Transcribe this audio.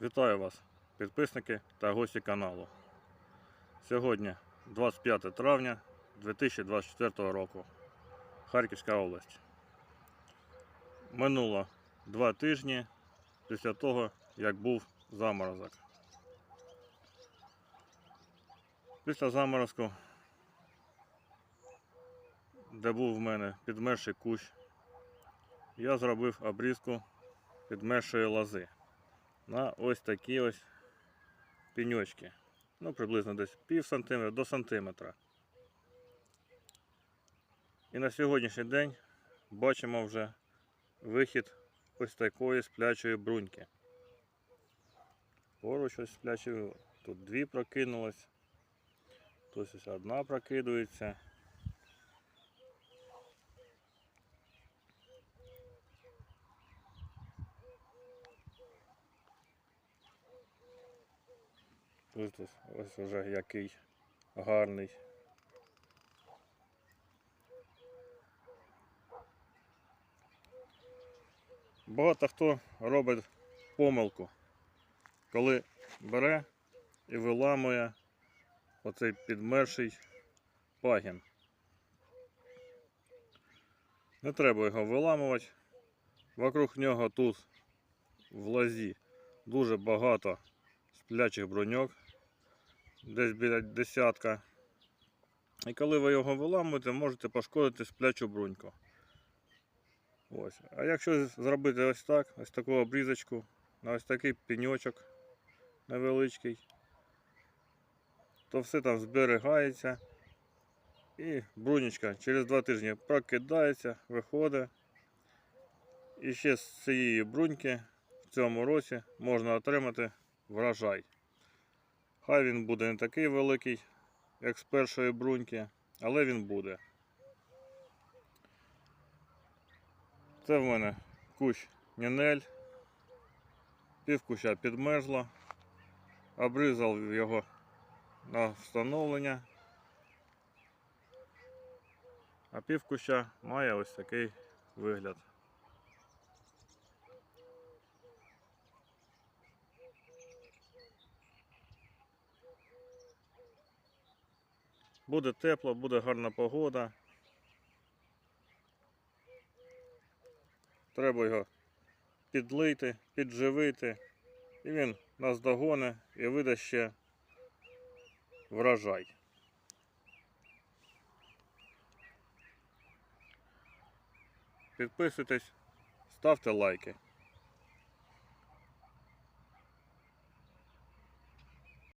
Вітаю вас, підписники та гості каналу. Сьогодні 25 травня 2024 року. Харківська область. Минуло два тижні після того, як був заморозок. Після заморозку, де був в мене підмерший кущ, я зробив обрізку підмершої лози на ось такі ось пеньочки. Ну, приблизно десь пів сантиметра до сантиметра. І на сьогоднішній день бачимо вже вихід ось такої сплячої бруньки. Поруч ось сплячої, тут дві прокинулось, тут ось одна прокидується. Тут ось, уже який гарний. Багато хто робить помилку, коли бере і виламує оцей підмерший пагін. Не треба його виламувати. Вокруг нього тут в лозі дуже багато сплячих броньок, десь біля десятка. І коли ви його виламуєте, можете пошкодити сплячу бруньку. Ось. А якщо зробити ось так, ось таку обрізочку, на ось такий пеньочок невеличкий, то все там зберігається. І брунечка через два тижні прокидається, виходить. І ще з цієї бруньки в цьому році можна отримати врожай. Хай він буде не такий великий, як з першої бруньки, але він буде. Це в мене кущ Нінель, півкуща підмерзло, обрізав його на встановлення, а півкуща має ось такий вигляд. Буде тепло, буде гарна погода. Треба його підлити, підживити, і він нас догоне і видасть ще врожай. Підписуйтесь, ставте лайки.